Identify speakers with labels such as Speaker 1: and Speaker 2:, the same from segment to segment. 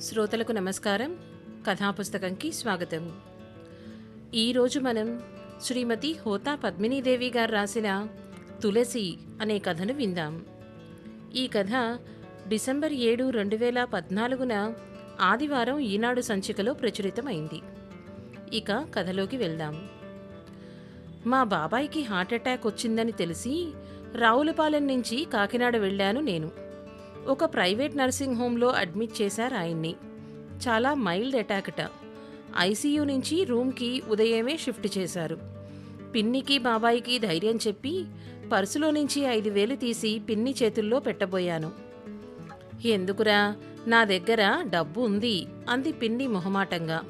Speaker 1: శ్రోతలకు నమస్కారం. కథాపుస్తకంకి స్వాగతం. ఈరోజు మనం శ్రీమతి హోతా పద్మినీదేవి గారు రాసిన తులసి అనే కథను విందాం. ఈ కథ డిసెంబర్ ఏడు రెండు వేల పద్నాలుగున ఆదివారం ఈనాడు సంచికలో ప్రచురితమైంది. ఇక కథలోకి వెళ్దాం. మా బాబాయికి హార్ట్ అటాక్ వచ్చిందని తెలిసి రావులపాలెం నుంచి కాకినాడ వెళ్ళాను నేను. ఒక ప్రైవేట్ నర్సింగ్ హోంలో అడ్మిట్ చేశారు ఆయన్ని. చాలా మైల్డ్ అటాక్ట. ఐసీయూ నుంచి రూమ్కి ఉదయమే షిఫ్ట్ చేశారు. పిన్నికి బాబాయికి ధైర్యం చెప్పి పర్సులో నుంచి ఐదు వేలు తీసి పిన్ని చేతుల్లో పెట్టబోయాను. ఎందుకురా? నా దగ్గర డబ్బు ఉంది అంది పిన్ని మొహమాటంగా.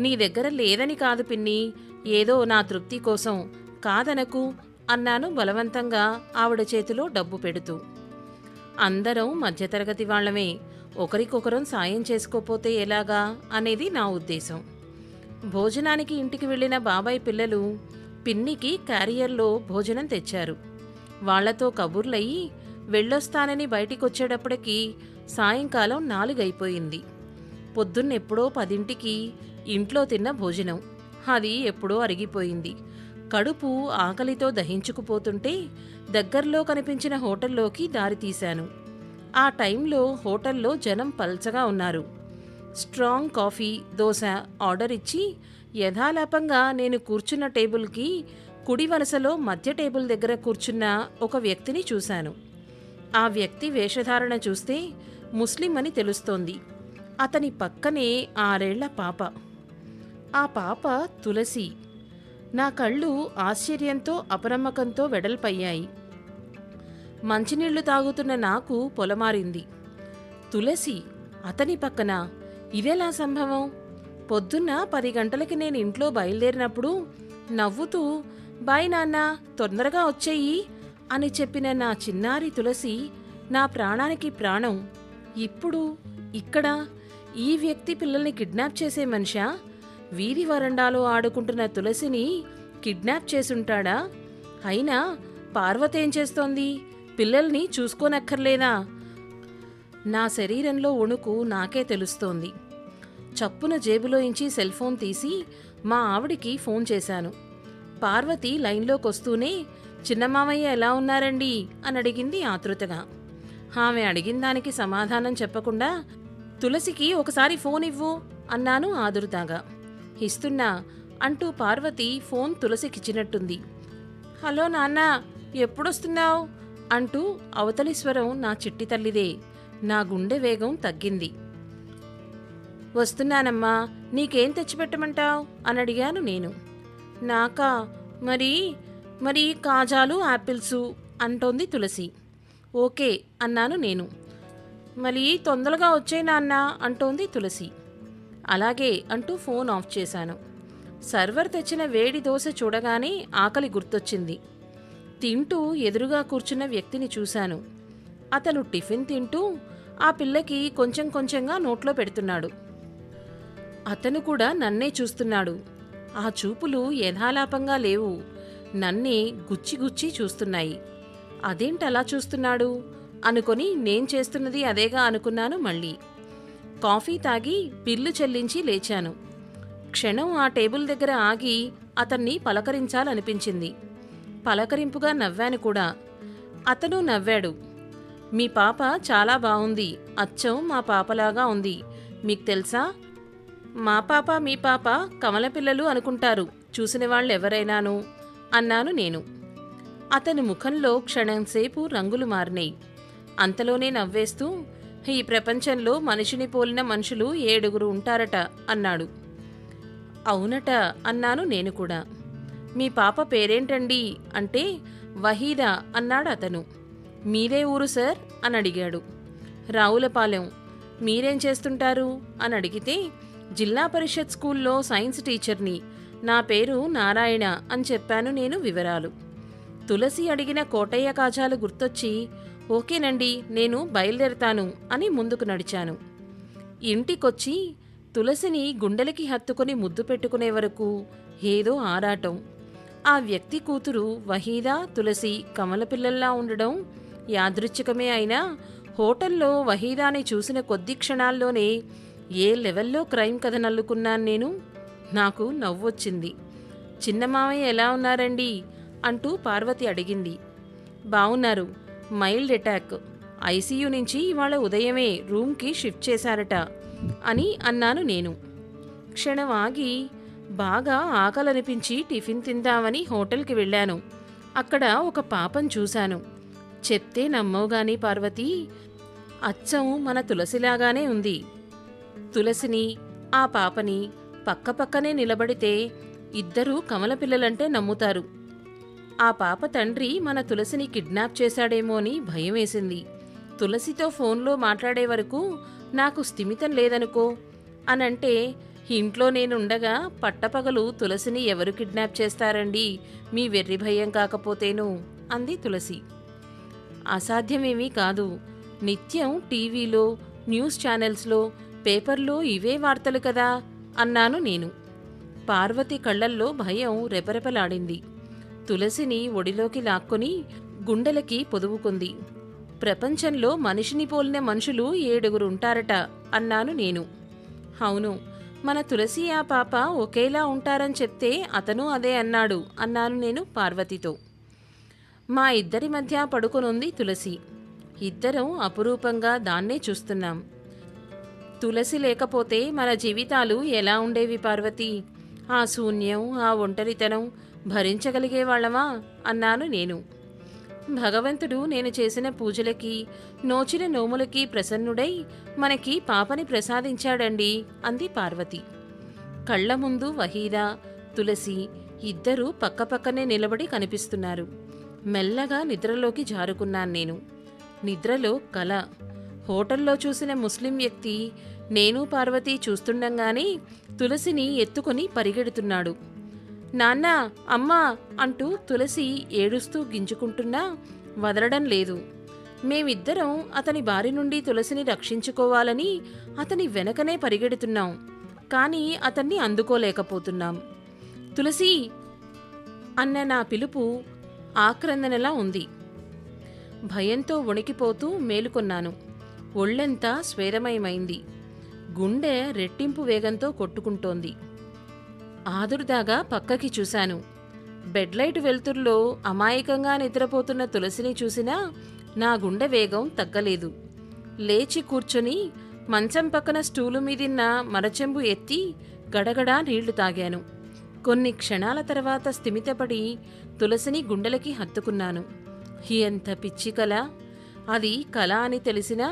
Speaker 1: నీ దగ్గర లేదని కాదు పిన్ని. ఏదో నా తృప్తి కోసం కాదనకు అన్నాను బలవంతంగా ఆవిడ చేతిలో డబ్బు పెడుతూ. అందరం మధ్యతరగతి వాళ్ళమే. ఒకరికొకరం సాయం చేసుకోపోతే ఎలాగా? అనేది నా ఉద్దేశం. భోజనానికి ఇంటికి వెళ్ళిన బాబాయ్ పిల్లలు పిన్నికి క్యారియర్లో భోజనం తెచ్చారు. వాళ్ళతో కబుర్లయ్యి వెళ్ళొస్తానని బయటికొచ్చేటప్పటికి సాయంకాలం నాలుగైపోయింది. పొద్దున్నెప్పుడో పదింటికి ఇంట్లో తిన్న భోజనం. అది ఎప్పుడో అరిగిపోయింది. కడుపు ఆకలితో దహించుకుపోతుంటే దగ్గరలో కనిపించిన హోటల్లోకి దారి తీశాను. ఆ టైంలో హోటల్లో జనం పల్చగా ఉన్నారు. స్ట్రాంగ్ కాఫీ దోశ ఆర్డర్ ఇచ్చి యథాలాపంగా నేను కూర్చున్న టేబుల్కి కుడి వరుసలో మధ్య టేబుల్ దగ్గర కూర్చున్న ఒక వ్యక్తిని చూశాను. ఆ వ్యక్తి వేషధారణ చూస్తే ముస్లిం అని తెలుస్తోంది. అతని పక్కనే ఆరేళ్ళ పాప. ఆ పాప తులసి. నా కళ్ళు ఆశ్చర్యంతో అపనమ్మకంతో వెడల్పయ్యాయి. మంచినీళ్ళు తాగుతున్న నాకు పొలమారింది. తులసి అతని పక్కన ఇదెలా సంభవం? పొద్దున్న పది గంటలకి నేను ఇంట్లో బయలుదేరినప్పుడు నవ్వుతూ బాయ్ నాన్న తొందరగా వచ్చేయి అని చెప్పిన నా చిన్నారి తులసి నా ప్రాణానికి ప్రాణం. ఇప్పుడు ఇక్కడ ఈ వ్యక్తి పిల్లల్ని కిడ్నాప్ చేసే మనిషా? వీధి వరండాలో ఆడుకుంటున్న తులసిని కిడ్నాప్ చేసుంటాడా? అయినా పార్వతేం చేస్తోంది? పిల్లల్ని చూసుకోనక్కర్లేదా నా శరీరంలో వణుకు నాకే తెలుస్తోంది. చప్పున జేబులోంచి సెల్ ఫోన్ తీసి మా ఆవిడికి ఫోన్ చేశాను. పార్వతి లైన్లోకొస్తూనే చిన్నమామయ్య ఎలా ఉన్నారండి? అని అడిగింది ఆతృతగా. ఆమె అడిగిన దానికి సమాధానం చెప్పకుండా తులసికి ఒకసారి ఫోన్ ఇవ్వు అన్నాను ఆదురుతాగా. ఇస్తున్నా అంటూ పార్వతి ఫోన్ తులసికిచ్చినట్టుంది. హలో నాన్న ఎప్పుడొస్తున్నావు? అంటూ అవతలి స్వరం నా చిట్టి తల్లిదే నా గుండె వేగం తగ్గింది. వస్తున్నానమ్మా నీకేం తెచ్చిపెట్టమంటావు? అని అడిగాను నేను. నాకా? మరి మరి కాజాలు యాపిల్సు అంటోంది తులసి. ఓకే అన్నాను నేను. మరి తొందరగా వచ్చే నాన్న అంటోంది తులసి. అలాగే అంటూ ఫోన్ ఆఫ్ చేశాను. సర్వర్ తెచ్చిన వేడి దోశ చూడగానే ఆకలి గుర్తొచ్చింది. తింటూ ఎదురుగా కూర్చున్న వ్యక్తిని చూశాను. అతను టిఫిన్ తింటూ ఆ పిల్లకి కొంచెం కొంచెంగా నోట్లో పెడుతున్నాడు. అతను కూడా నన్నే చూస్తున్నాడు. ఆ చూపులు యథాలాపంగా లేవు. నన్నే గుచ్చి గుచ్చి చూస్తున్నాయి. అదేంటలా చూస్తున్నాడు? అనుకొని నేను చేస్తున్నది అదేగా అనుకున్నాను మళ్ళీ. కాఫీ తాగి బిల్లు చెల్లించి లేచాను. క్షణం ఆ టేబుల్ దగ్గర ఆగి అతన్ని పలకరించాలనిపించింది. పలకరింపుగా నవ్వాను కూడా. అతను నవ్వాడు. మీ పాప చాలా బాగుంది అచ్చం మా పాపలాగా ఉంది. మీకు తెలుసా? మా పాప మీ పాప కమల పిల్లలు అనుకుంటారు. చూసిన వాళ్ళు ఎవరైనాను అన్నాను నేను. అతని ముఖంలో క్షణంసేపు రంగులు మారినాయి. అంతలోనే నవ్వేస్తూ ఈ ప్రపంచంలో మనిషిని పోలిన మనుషులు ఏడుగురు ఉంటారట అన్నాడు. అవునట అన్నాను నేను కూడా. మీ పాప పేరేంటండి? అంటే వహీదా అన్నాడు అతను. మీదే ఊరు సార్? అని అడిగాడు. రావులపాలెం. మీరేం చేస్తుంటారు? అని అడిగితే జిల్లా పరిషత్ స్కూల్లో సైన్స్ టీచర్ని. నా పేరు నారాయణ అని చెప్పాను నేను వివరాలు. తులసి అడిగిన కోటయ్య కాజాలు గుర్తొచ్చి ఓకేనండి నేను బయలుదేరతాను అని ముందుకు నడిచాను. ఇంటికొచ్చి తులసిని గుండెలకి హత్తుకొని ముద్దు పెట్టుకునే వరకు ఏదో ఆరాటం. ఆ వ్యక్తి కూతురు వహీదా తులసి కమలపిల్లల్లా ఉండడం యాదృచ్ఛికమే అయినా హోటల్లో వహీదాని చూసిన కొద్ది క్షణాల్లోనే ఏ లెవెల్లో క్రైమ్ కథ నల్లుకున్నాను నేను? నాకు నవ్వొచ్చింది. చిన్న మామయ్య ఎలా ఉన్నారండి? అంటూ పార్వతి అడిగింది. బావున్నారు. Mild attack. ఐసీయూ నుంచి ఇవాళ ఉదయమే రూమ్కి షిఫ్ట్ చేశారట అని అన్నాను నేను. క్షణం ఆగి బాగా ఆకలనిపించి టిఫిన్ తిందామని హోటల్కి వెళ్ళాను. అక్కడ ఒక పాపం చూశాను. చెప్తే నమ్మవుగాని పార్వతి అచ్చం మన తులసిలాగానే ఉంది. తులసిని ఆ పాపని పక్కపక్కనే నిలబడితే ఇద్దరూ కమల పిల్లలంటే నమ్ముతారు. ఆ పాప తండ్రి మన తులసిని కిడ్నాప్ చేశాడేమో అని భయం వేసింది తులసితో ఫోన్లో మాట్లాడే వరకు నాకు స్థిమితం లేదనుకో అనంటే ఇంట్లో నేనుండగా పట్టపగలు తులసిని ఎవరు కిడ్నాప్ చేస్తారండి? మీ వెర్రి భయం కాకపోతేను అంది తులసి. అసాధ్యమేమీ కాదు. నిత్యం టీవీలో న్యూస్ ఛానల్స్లో పేపర్లో ఇవే వార్తలు కదా అన్నాను నేను. పార్వతి కళ్ళల్లో భయం రెపరెపలాడింది. తులసిని ఒడిలోకి లాక్కొని గుండెలకి పొదువుకుంది. ప్రపంచంలో మనిషిని పోలిన మనుషులు ఏడుగురు ఉంటారట అన్నాను నేను. అవును మన తులసి ఆ పాప ఒకేలా ఉంటారని చెప్తే అతను అదే అన్నాడు అన్నాను నేను పార్వతితో. మా ఇద్దరి మధ్య పడుకొనుంది తులసి. ఇద్దరం అపురూపంగా దాన్నే చూస్తున్నాం. తులసి లేకపోతే మన జీవితాలు ఎలా ఉండేవి పార్వతి? ఆ శూన్యం ఆ ఒంటరితనం భరించగలిగే వాళ్ళమా అన్నాను నేను. భగవంతుడు నేను చేసిన పూజలకి నోచిన నోములకి ప్రసన్నుడై మనకి పాపని ప్రసాదించాడండి అంది పార్వతి. కళ్ళ ముందు వహీరా తులసి ఇద్దరూ పక్కపక్కనే నిలబడి కనిపిస్తున్నారు. మెల్లగా నిద్రలోకి జారుకున్నాను నేను. నిద్రలో కల. హోటల్లో చూసిన ముస్లిం వ్యక్తి నేను పార్వతి చూస్తుండగానే తులసిని ఎత్తుకొని పరిగెడుతున్నాడు. నాన్న అమ్మా అంటూ తులసి ఏడుస్తూ గింజుకుంటున్నా వదలడం లేదు. మేమిద్దరం అతని బారి నుండి తులసిని రక్షించుకోవాలని అతని వెనకనే పరిగెడుతున్నాం. కానీ అతన్ని అందుకోలేకపోతున్నాం. తులసి! అన్న నా పిలుపు ఆక్రందనలా ఉంది. భయంతో వణికిపోతూ మేలుకొన్నాను. ఒళ్ళంతా స్వేరమయమైంది. గుండె రెట్టింపు వేగంతో కొట్టుకుంటోంది. ఆదురుదాగా పక్కకి చూశాను. బెడ్లైట్ వెలుతురులో అమాయకంగా నిద్రపోతున్న తులసిని చూసినా నా గుండె వేగం తగ్గలేదు. లేచి కూర్చొని మంచం పక్కన స్టూలు మీదిన్న మరచెంబు ఎత్తి గడగడా నీళ్ళు తాగాను. కొన్ని క్షణాల తర్వాత స్థిమితపడి తులసిని గుండెలకి హత్తుకున్నాను. ఎంత పిచ్చి కల! అది కళ అని తెలిసినా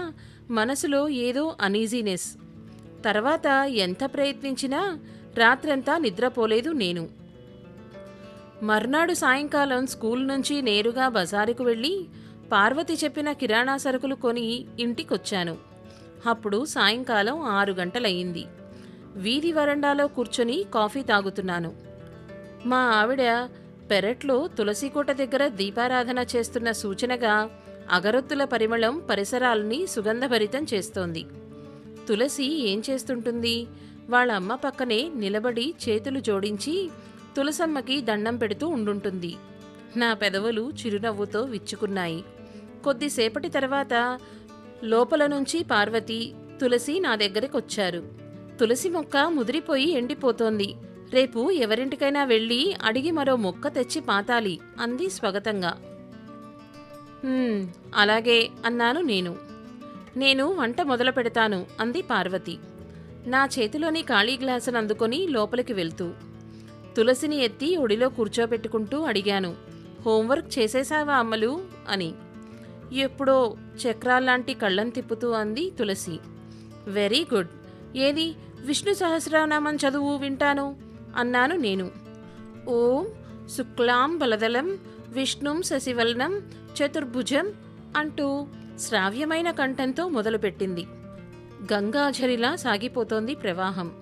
Speaker 1: మనసులో ఏదో అనీజీనెస్ తర్వాత ఎంత ప్రయత్నించినా రాత్రంతా నిద్రపోలేదు నేను. మర్నాడు సాయంకాలం స్కూల్ నుంచి నేరుగా బజారుకు వెళ్ళి పార్వతి చెప్పిన కిరాణా సరుకులు కొని ఇంటికొచ్చాను. అప్పుడు సాయంకాలం ఆరు గంటలయ్యింది. వీధి వరండాలో కూర్చొని కాఫీ తాగుతున్నాను. మా ఆవిడ పెరట్లో తులసికోట దగ్గర దీపారాధన చేస్తున్న సూచనగా అగరొత్తుల పరిమళం పరిసరాల్ని సుగంధభరితం చేస్తోంది. తులసి ఏం చేస్తుంటుంది? వాళ్ళ అమ్మ పక్కనే నిలబడి చేతులు జోడించి తులసమ్మకి దండం పెడుతూ ఉండుంటుంది. నా పెదవులు చిరునవ్వుతో విచ్చుకున్నాయి. కొద్దిసేపటి తర్వాత లోపల నుంచి పార్వతి తులసి నా దగ్గరకొచ్చారు. తులసి మొక్క ముదిరిపోయి ఎండిపోతోంది. రేపు ఎవరింటికైనా వెళ్ళి అడిగి మరో మొక్క తెచ్చి పాతాలి అంది స్వాగతంగా. అలాగే అన్నాను నేను. నేను వంట మొదలు పెడతాను అంది పార్వతి. నా చేతిలోని ఖాళీ గ్లాసును అందుకొని లోపలికి వెళ్తూ. తులసిని ఎత్తి ఒడిలో కూర్చోబెట్టుకుంటూ అడిగాను హోంవర్క్ చేసేశావా అమ్మలు? అని. ఎప్పుడో చక్రాల్లాంటి కళ్ళం తిప్పుతూ అంది తులసి. Very good. ఏది? విష్ణు సహస్రనామం చదువు వింటాను అన్నాను నేను. ఓం శుక్లాం బలదలం విష్ణుం శశివలనం చతుర్భుజం అంటూ శ్రావ్యమైన కంఠంతో మొదలుపెట్టింది. గంగాఝరిలా సాగిపోతోంది ప్రవాహం.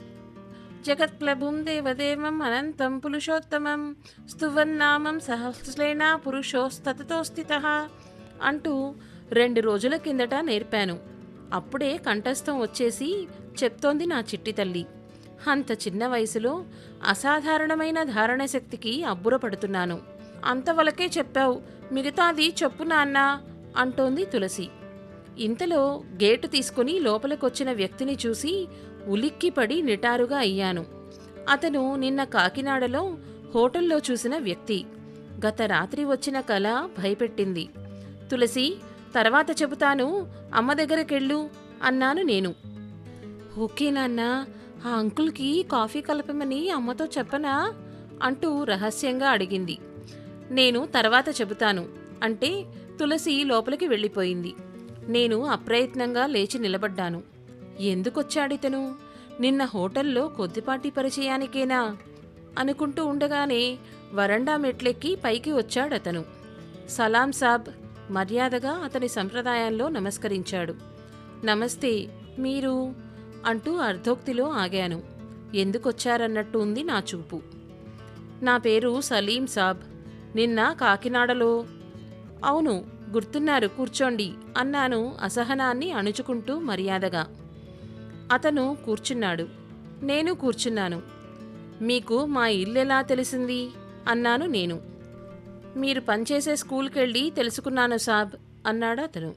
Speaker 1: జగత్ప్లభుం దేవదేవం అనంతం పురుషోత్తమం స్తువన్నామం సహస్రేణ పురుషోస్తతతో స్థిత అంటూ రెండు రోజుల కిందట నేర్పాను. అప్పుడే కంఠస్థం వచ్చేసి చెప్తోంది నా చిట్టి తల్లి. అంత చిన్న వయసులో అసాధారణమైన ధారణ శక్తికి అబ్బురపడుతున్నాను. అంతవలకే చెప్పావు మిగతాది చెప్పు నాన్న అంటోంది తులసి. ఇంతలో గేటు తీసుకుని లోపలికొచ్చిన వ్యక్తిని చూసి ఉలిక్కిపడి నిటారుగా అయ్యాను. అతను నిన్న కాకినాడలో హోటల్లో చూసిన వ్యక్తి. గత రాత్రి వచ్చిన కళ భయపెట్టింది. తులసి తర్వాత చెబుతాను అమ్మ దగ్గరకెళ్ళు అన్నాను నేను. ఓకే నాన్న ఆ అంకుల్కి కాఫీ కలపమని అమ్మతో చెప్పనా? అంటూ రహస్యంగా అడిగింది. నేను తర్వాత చెబుతాను అంటే తులసి లోపలికి వెళ్ళిపోయింది. నేను అప్రయత్నంగా లేచి నిలబడ్డాను. ఎందుకొచ్చాడితను నిన్న హోటల్లో కొద్దిపాటి పరిచయానికేనా? అనుకుంటూ ఉండగానే వరండా మెట్లెక్కి పైకి వచ్చాడతను. సలాం సాబ్ మర్యాదగా అతని సంప్రదాయంలో నమస్కరించాడు. నమస్తే మీరు? అంటూ అర్ధోక్తిలో ఆగాను. ఎందుకొచ్చారన్నట్టు ఉంది నా చూపు. నా పేరు సలీం సాబ్. నిన్న కాకినాడలో. అవును గుర్తున్నారు కూర్చోండి అన్నాను అసహనాన్ని అణుచుకుంటూ మర్యాదగా. అతను కూర్చున్నాడు. నేను కూర్చున్నాను. మీకు మా ఇల్లెలా తెలిసింది? అన్నాను నేను. మీరు పనిచేసే స్కూల్కెళ్ళి తెలుసుకున్నాను సాబ్ అన్నాడు అతను.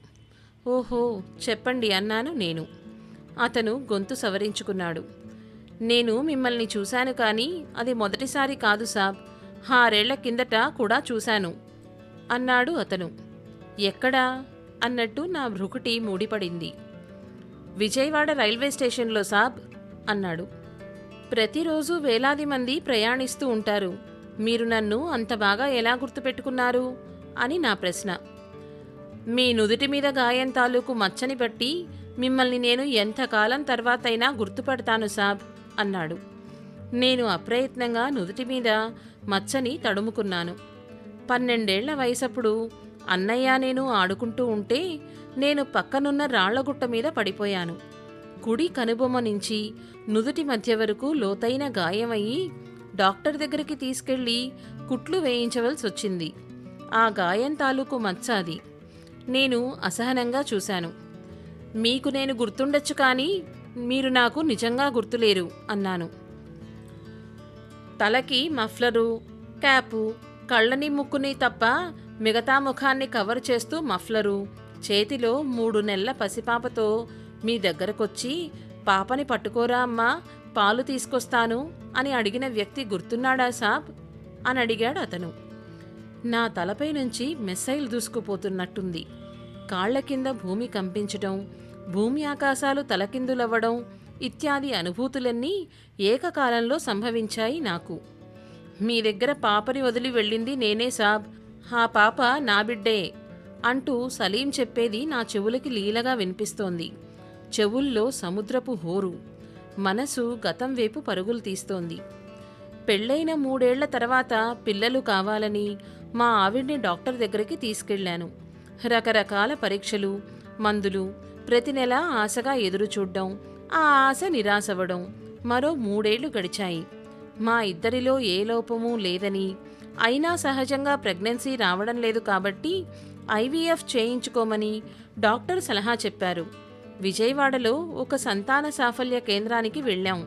Speaker 1: ఓహో చెప్పండి అన్నాను నేను. అతను గొంతు సవరించుకున్నాడు. నేను మిమ్మల్ని చూశాను కానీ అది మొదటిసారి కాదు సాబ్ ఆరేళ్ళ కిందట కూడా చూశాను అన్నాడు అతను. ఎక్కడా? అన్నట్టు నా భృకుటి మూడిపడింది. విజయవాడ రైల్వే స్టేషన్లో సాబ్ అన్నాడు. ప్రతిరోజు వేలాది మంది ప్రయాణిస్తూ ఉంటారు. మీరు నన్ను అంత బాగా ఎలా గుర్తుపెట్టుకున్నారు? అని నా ప్రశ్న. మీ నుదుటి మీద గాయం తాలూకు మచ్చని బట్టి మిమ్మల్ని నేను ఎంతకాలం తర్వాతైనా గుర్తుపడతాను సాబ్ అన్నాడు. నేను అప్రయత్నంగా నుదుటి మీద మచ్చని తడుముకున్నాను. పన్నెండేళ్ళ వయసప్పుడు అన్నయ్య నేను ఆడుకుంటూ ఉంటే నేను పక్కనున్న రాళ్ళగుట్ట మీద పడిపోయాను. కుడి కనుబొమ్మ నుంచి నుదుటి మధ్య వరకు లోతైన గాయమయ్యి డాక్టర్ దగ్గరికి తీసుకెళ్ళి కుట్లు వేయించవలసి వచ్చింది. ఆ గాయం తాలూకు మచ్చ అది. నేను అసహనంగా చూశాను. మీకు నేను గుర్తుండొచ్చు కానీ మీరు నాకు నిజంగా గుర్తులేరు అన్నాను. తలకి మఫ్లరు క్యాపు కళ్ళని ముక్కుని తప్ప మిగతా ముఖాన్ని కవర్ చేస్తూ మఫ్లరు. చేతిలో మూడు నెలల పసిపాపతో మీ దగ్గరకొచ్చి పాపని పట్టుకోరా అమ్మా పాలు తీసుకొస్తాను అని అడిగిన వ్యక్తి గుర్తున్నాడా సాబ్? అని అడిగాడు అతను. నా తలపై నుంచి మిస్సైల్ దూసుకుపోతున్నట్టుంది. కాళ్ళ కింద భూమి కంపించటం భూమి ఆకాశాలు తలకిందులవ్వడం ఇత్యాది అనుభూతులన్నీ ఏకకాలంలో సంభవించాయి నాకు. మీ దగ్గర పాపని వదిలి వెళ్ళింది నేనే సాబ్. ఆ పాప నా బిడ్డే అంటూ సలీం చెప్పేది నా చెవులకి లీలగా వినిపిస్తోంది. చెవుల్లో సముద్రపు హోరు. మనసు గతం వైపు పరుగులు తీస్తోంది. పెళ్ళైన మూడేళ్ళ తర్వాత పిల్లలు కావాలని మా ఆవిడ్ని డాక్టర్ దగ్గరికి తీసుకెళ్ళాను రకరకాల పరీక్షలు మందులు ప్రతి నెల ఆశగా ఎదురుచూడ్డం ఆ ఆశ నిరాశవడం మరో మూడేళ్ళు గడిచాయి. మా ఇద్దరిలో ఏ లోపమూ లేదని అయినా సహజంగా ప్రెగ్నెన్సీ రావడం లేదు కాబట్టి ఐవీఎఫ్ చేయించుకోమని డాక్టర్ సలహా చెప్పారు. విజయవాడలో ఒక సంతాన సాఫల్య కేంద్రానికి వెళ్ళాం.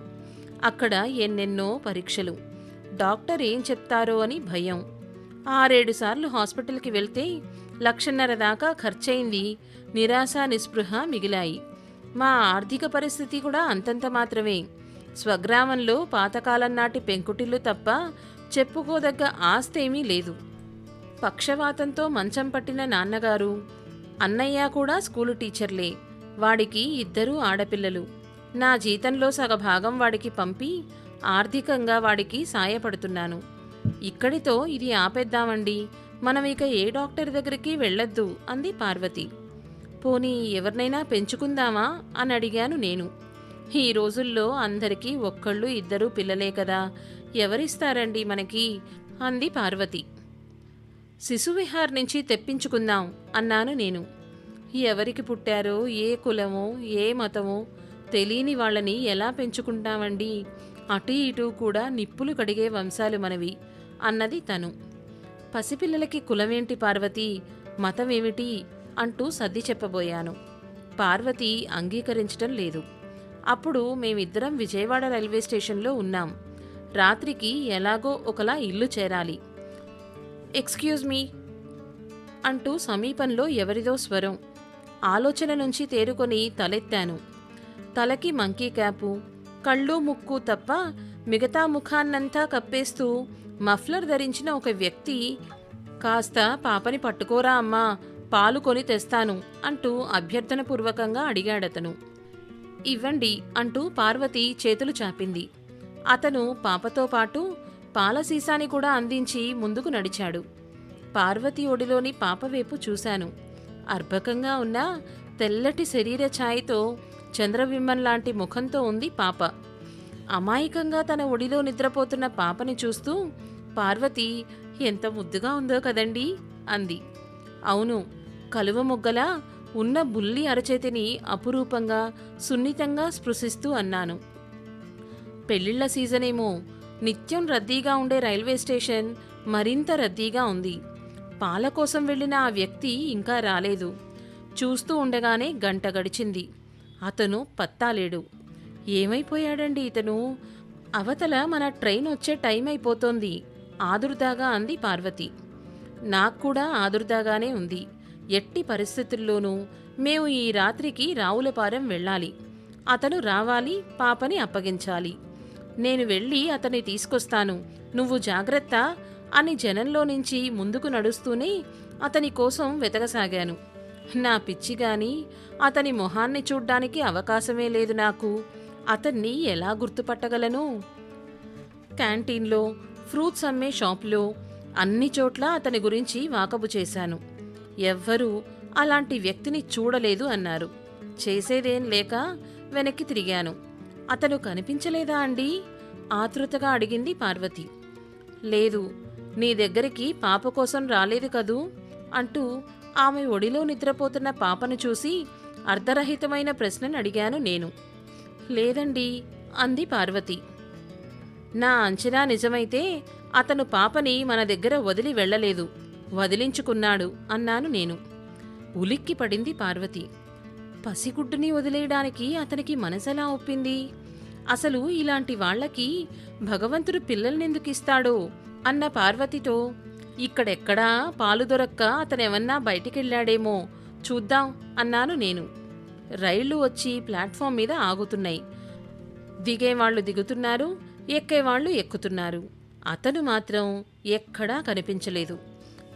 Speaker 1: అక్కడ ఎన్నెన్నో పరీక్షలు. డాక్టర్ ఏం చెప్తారో అని భయం. ఆరేడు సార్లు హాస్పిటల్కి వెళ్తే లక్షన్నర దాకా ఖర్చయింది. నిరాశ నిస్పృహ మిగిలాయి. మా ఆర్థిక పరిస్థితి కూడా అంతంత మాత్రమే. స్వగ్రామంలో పాతకాలం నాటి పెంకుటిల్లు తప్ప చెప్పుకోదగ్గ ఆస్తేమీ లేదు. పక్షవాతంతో మంచం పట్టిన నాన్నగారు అన్నయ్య కూడా స్కూలు టీచర్లే వాడికి ఇద్దరూ ఆడపిల్లలు. నా జీతంలో సగభాగం వాడికి పంపి ఆర్థికంగా వాడికి సాయపడుతున్నాను. ఇక్కడితో ఇది ఆపేద్దామండి మనం ఇక ఏ డాక్టర్ దగ్గరికి వెళ్ళొద్దు అంది పార్వతి. పోనీ ఎవరినైనా పెంచుకుందామా? అని అడిగాను నేను. ఈ రోజుల్లో అందరికీ ఒక్కళ్ళు ఇద్దరు పిల్లలే కదా ఎవరిస్తారండి మనకి? అంది పార్వతి. శిశువిహార్ నుంచి తెప్పించుకుందాం అన్నాను నేను. ఎవరికి పుట్టారో ఏ కులమో ఏ మతమో తెలియని వాళ్ళని ఎలా పెంచుకుంటామండి? అటు ఇటు కూడా నిప్పులు కడిగే వంశాలు మనవి అన్నది తను. పసిపిల్లలకి కులమేంటి పార్వతి? మతమేమిటి? అంటూ సర్ది చెప్పబోయాను. పార్వతి అంగీకరించటం లేదు. అప్పుడు మేమిద్దరం విజయవాడ రైల్వే స్టేషన్లో ఉన్నాం. రాత్రికి ఎలాగో ఒకలా ఇల్లు చేరాలి. ఎక్స్క్యూజ్ మీ అంటూ సమీపంలో ఎవరిదో స్వరం ఆలోచన నుంచి తేరుకొని తలెత్తాను. తలకి మంకీ క్యాపు కళ్ళు ముక్కు తప్ప మిగతా ముఖాన్నంతా కప్పేస్తూ మఫ్లర్ ధరించిన ఒక వ్యక్తి కాస్త పాపని పట్టుకోరా అమ్మా పాలు కొని తెస్తాను అంటూ అభ్యర్థనపూర్వకంగా అడిగాడతను. ఇవ్వండి అంటూ పార్వతి చేతులు చాపింది. అతను పాపతో పాటు పాల సీసాని కూడా అందించి ముందుకు నడిచాడు. పార్వతి ఒడిలోని పాప వైపు చూశాను. అర్భకంగా ఉన్న తెల్లటి శరీర ఛాయతో చంద్రబింబం లాంటి ముఖంతో ఉంది పాప. అమాయకంగా తన ఒడిలో నిద్రపోతున్న పాపని చూస్తూ పార్వతి ఎంత ముద్దుగా ఉందో కదండి అంది. అవును కలువ మొగ్గలా ఉన్న బుల్లి అరచేతిని అపురూపంగా సున్నితంగా స్పృశిస్తూ అన్నాను. పెళ్ళిళ్ళ సీజనేమో. నిత్యం రద్దీగా ఉండే రైల్వే స్టేషన్ మరింత రద్దీగా ఉంది. పాల కోసం వెళ్ళిన ఆ వ్యక్తి ఇంకా రాలేదు. చూస్తూ ఉండగానే గంట గడిచింది. అతను పత్తాలేడు. ఏమైపోయాడండి ఇతను? అవతల మన ట్రైన్ వచ్చే టైం అయిపోతోంది. ఆదుర్దాగా అంది పార్వతి. నాకు కూడా ఆదుర్దాగానే ఉంది. ఎట్టి పరిస్థితుల్లోనూ మేము ఈ రాత్రికి రావులపాలెం వెళ్ళాలి. అతను రావాలి పాపని అప్పగించాలి. నేను వెళ్ళి అతన్ని తీసుకొస్తాను. నువ్వు జాగ్రత్త అని జనంలో నుంచి ముందుకు నడుస్తూనే అతని కోసం వెతకసాగాను. నా పిచ్చిగాని అతని మొహాన్ని చూడ్డానికి అవకాశమే లేదు నాకు. అతన్ని ఎలా గుర్తుపట్టగలను? క్యాంటీన్లో ఫ్రూట్స్ అమ్మే షాప్లో అన్ని చోట్ల అతని గురించి వాకబు చేశాను. ఎవ్వరూ అలాంటి వ్యక్తిని చూడలేదు అన్నారు. చేసేదేం లేక వెనక్కి తిరిగాను. అతను కనిపించలేదా అండి? ఆతృతగా అడిగింది పార్వతి. లేదు నీ దగ్గరికి పాప కోసం రాలేదు కదూ? అంటూ ఆమె ఒడిలో నిద్రపోతున్న పాపను చూసి అర్ధరహితమైన ప్రశ్నను అడిగాను నేను. లేదండి అంది పార్వతి. నా అంచనా నిజమైతే అతను పాపని మన దగ్గర వదిలి వెళ్ళలేదు వదిలించుకున్నాడు అన్నాను నేను. ఉలిక్కి పడింది పార్వతి. పసిగుడ్డుని వదిలేయడానికి అతనికి మనసెలా ఒప్పింది? అసలు ఇలాంటి వాళ్ళకి భగవంతుడు పిల్లల్నెందుకు ఇస్తాడో అన్న పార్వతితో ఇక్కడెక్కడా పాలు దొరక్క అతనెవన్నా బయటికెళ్ళాడేమో చూద్దాం అన్నాను నేను. రైళ్ళు వచ్చి ప్లాట్ఫామ్ మీద ఆగుతున్నాయి. దిగేవాళ్ళు దిగుతున్నారు ఎక్కేవాళ్ళు ఎక్కుతున్నారు. అతను మాత్రం ఎక్కడా కనిపించలేదు.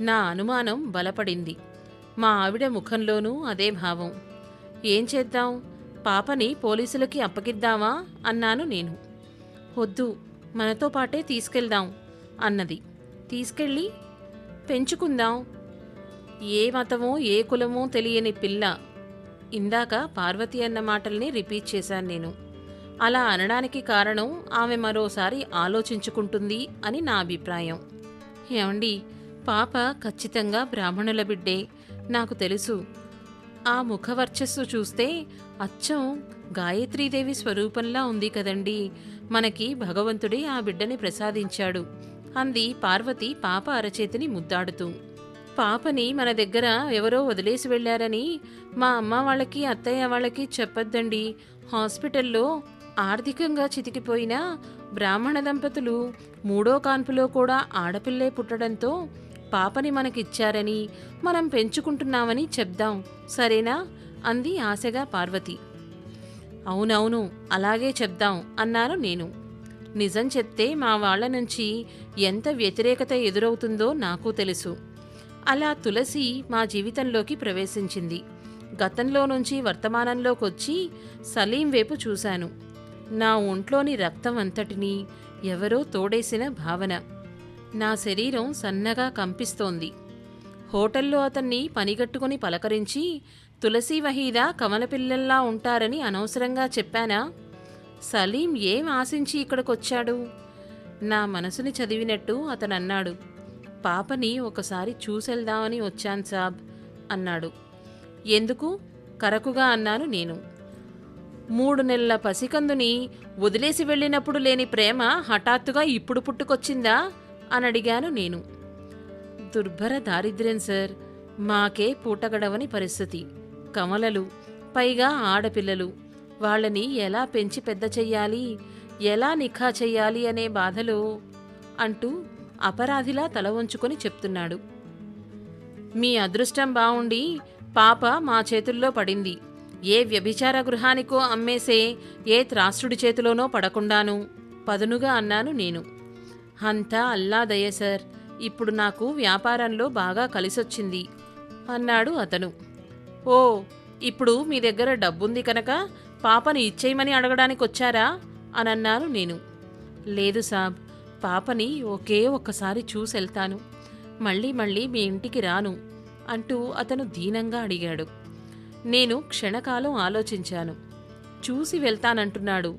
Speaker 1: నా అనుమానం బలపడింది. మా ఆవిడ ముఖంలోనూ అదే భావం. ఏం చేద్దాం? పాపని పోలీసులకి అప్పగిద్దామా? అన్నాను నేను. వద్దు మనతో పాటే తీసుకెళ్దాం అన్నది. తీసుకెళ్ళి పెంచుకుందాం. ఏ మతమో ఏ కులమో తెలియని పిల్ల. ఇందాక పార్వతి అన్న మాటల్ని రిపీట్ చేశాను నేను. అలా అనడానికి కారణం ఆమె మరోసారి ఆలోచించుకుంటుంది అని నా అభిప్రాయం. ఏమండి పాప ఖచ్చితంగా బ్రాహ్మణుల బిడ్డే నాకు తెలుసు. ఆ ముఖవర్చస్సు చూస్తే అచ్చం గాయత్రీదేవి స్వరూపంలా ఉంది కదండి. మనకి భగవంతుడే ఆ బిడ్డని ప్రసాదించాడు. అంది పార్వతి పాప అరచేతిని ముద్దాడుతూ. పాపని మన దగ్గర ఎవరో వదిలేసి వెళ్ళారని మా అమ్మ వాళ్ళకి అత్తయ్య వాళ్ళకి చెప్పొద్దండి. హాస్పిటల్లో ఆర్థికంగా చితికిపోయిన బ్రాహ్మణ దంపతులు మూడో కాన్పులో కూడా ఆడపిల్లే పుట్టడంతో పాపని మనకిచ్చారని మనం పెంచుకుంటున్నామని చెప్దాం. సరేనా? అంది ఆశగా పార్వతి. అవునవును అలాగే చెప్దాం అన్నాను నేను. నిజం చెప్తే మా వాళ్ళ నుంచి ఎంత వ్యతిరేకత ఎదురవుతుందో నాకు తెలుసు. అలా తులసి మా జీవితంలోకి ప్రవేశించింది. గతంలో నుంచి వర్తమానంలోకొచ్చి సలీం వైపు చూశాను. నా ఒంట్లోని రక్తం అంతటినీ ఎవరో తోడేసిన భావన. నా శరీరం సన్నగా కంపిస్తోంది. హోటల్లో అతన్ని పనిగట్టుకుని పలకరించి తులసి వహీద కమలపిల్లల్లా ఉంటారని అనవసరంగా చెప్పానా? సలీం ఏం ఆశించి ఇక్కడికొచ్చాడు? నా మనసుని చదివినట్టు అతనన్నాడు. పాపని ఒకసారి చూసెళ్దామని వచ్చాను సాబ్ అన్నాడు. ఎందుకు? కరకుగా అన్నాను నేను. మూడు నెలల పసికందుని వదిలేసి వెళ్ళినప్పుడు లేని ప్రేమ హఠాత్తుగా ఇప్పుడు పుట్టుకొచ్చిందా? అని అడిగాను నేను. దుర్భర దారిద్ర్యం సార్ మాకే పూటగడవని పరిస్థితి. కమలలు పైగా ఆడపిల్లలు వాళ్ళని ఎలా పెంచి పెద్ద చెయ్యాలి ఎలా నిఖా చెయ్యాలి అనే బాధలో అంటూ అపరాధిలా తల వంచుకొని చెప్తున్నాడు. మీ అదృష్టం బావుండి పాప మా చేతుల్లో పడింది. ఏ వ్యభిచార గృహానికో అమ్మేసే ఏ త్రాసుడి చేతిలోనో పడకుండాను పదునుగా అన్నాను నేను. అంతా అల్లా సార్. ఇప్పుడు నాకు వ్యాపారంలో బాగా కలిసొచ్చింది అన్నాడు అతను. ఓ ఇప్పుడు మీ దగ్గర డబ్బుంది కనుక పాపని ఇచ్చేయమని అడగడానికి వచ్చారా అని అన్నాను నేను. లేదు సాబ్ పాపని ఒకే ఒక్కసారి చూసెళ్తాను. మళ్ళీ మళ్ళీ మీ ఇంటికి రాను అంటూ అతను దీనంగా అడిగాడు. నేను క్షణకాలం ఆలోచించాను. చూసి వెళ్తానంటున్నాడు.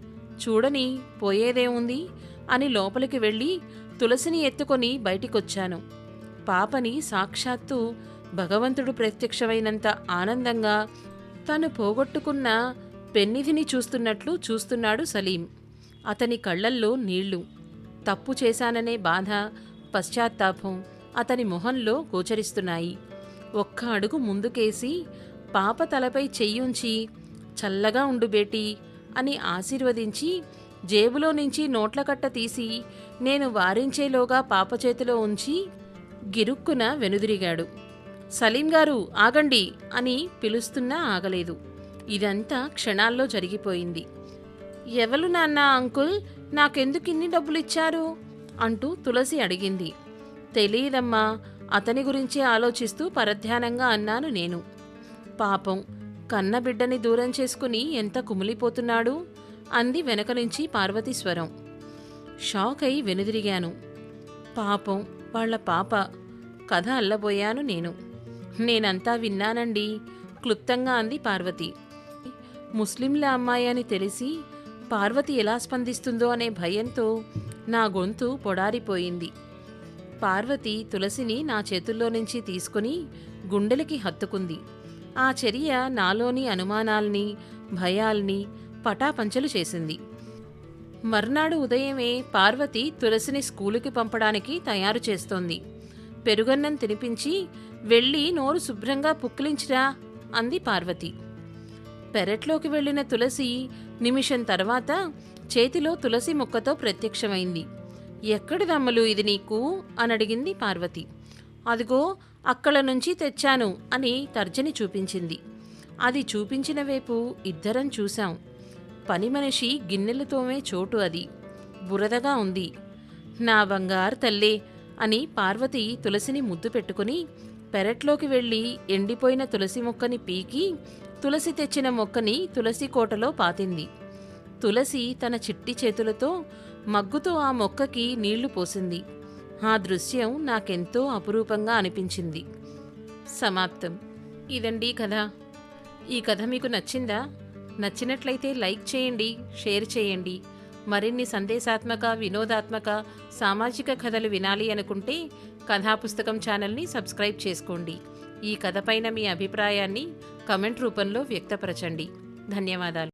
Speaker 1: చూడని పోయేదేముంది? అని లోపలికి వెళ్ళి తులసిని ఎత్తుకొని బయటికొచ్చాను. పాపని సాక్షాత్తు భగవంతుడు ప్రత్యక్షమైనంత ఆనందంగా తను పోగొట్టుకున్న పెన్నిధిని చూస్తున్నట్లు చూస్తున్నాడు సలీం. అతని కళ్ళల్లో నీళ్ళు. తప్పు చేశాననే బాధ పశ్చాత్తాపం అతని మొహంలో గోచరిస్తున్నాయి. ఒక్క అడుగు ముందుకేసి పాప తలపై చెయ్యుంచి చల్లగా ఉండు బేటీ అని ఆశీర్వదించి జేబులో నుంచి నోట్ల కట్ట తీసి నేను వారించేలోగా పాప చేతిలో ఉంచి గిరుక్కున వెనుదిరిగాడు. సలీం గారు ఆగండి అని పిలుస్తున్నా ఆగలేదు. ఇదంతా క్షణాల్లో జరిగిపోయింది. ఎవలు నాన్న అంకుల్ నాకెందుకు ఇన్ని డబ్బులిచ్చారు? అంటూ తులసి అడిగింది. తెలియదమ్మా అతని గురించి ఆలోచిస్తూ పరధ్యానంగా అన్నాను నేను. పాపం కన్నబిడ్డని దూరం చేసుకుని ఎంత కుమిలిపోతున్నాడు? అంది వెనక నుంచి పార్వతీశ్వరం షాక్ అయి వెనుదిరిగాను. పాపం వాళ్ళ పాప. కథ అల్లబోయాను నేను. నేనంతా విన్నానండి. క్లుప్తంగా అంది పార్వతి. ముస్లింల అమ్మాయి అని తెలిసి పార్వతి ఎలా స్పందిస్తుందో అనే భయంతో నా గొంతు పొడారిపోయింది. పార్వతి తులసిని నా చేతుల్లో నుంచి తీసుకుని గుండెలకి హత్తుకుంది. ఆ చర్య నాలోని అనుమానాల్ని భయాల్ని పటాపంచలు చేసింది. మర్నాడు ఉదయమే పార్వతి తులసిని స్కూలుకి పంపడానికి తయారు చేస్తోంది. పెరుగన్నం తినిపించి వెళ్ళి నోరు శుభ్రంగా పుక్కిలించిరా అంది పార్వతి. పెరట్లోకి వెళ్ళిన తులసి నిమిషం తర్వాత చేతిలో తులసి ముక్కతో ప్రత్యక్షమైంది. ఎక్కడిదమ్మలు ఇది నీకు? అని అడిగింది పార్వతి. అదిగో అక్కడ నుంచి తెచ్చాను అని తర్జని చూపించింది. అది చూపించిన వైపు ఇద్దరం చూశాం. పని మనిషి గిన్నెలతోమే చోటు అది. బురదగా ఉంది. నా బంగారు తల్లే అని పార్వతి తులసిని ముద్దు పెట్టుకుని పెరట్లోకి వెళ్ళి ఎండిపోయిన తులసి మొక్కని పీకి తులసి తెచ్చిన మొక్కని తులసి కోటలో పాతింది. తులసి తన చిట్టి చేతులతో మగ్గుతో ఆ మొక్కకి నీళ్ళు పోసింది. ఆ దృశ్యం నాకెంతో అపురూపంగా అనిపించింది. సమాప్తం. ఇదండి కథ. ఈ కథ మీకు నచ్చిందా? నచ్చినట్లయితే లైక్ చేయండి షేర్ చేయండి. మరిన్ని సందేశాత్మక వినోదాత్మక సామాజిక కథలు వినాలి అనుకుంటే కథాపుస్తకం ఛానల్ని సబ్స్క్రైబ్ చేసుకోండి. ఈ కథపైన మీ అభిప్రాయాన్ని కమెంట్ రూపంలో వ్యక్తపరచండి. ధన్యవాదాలు.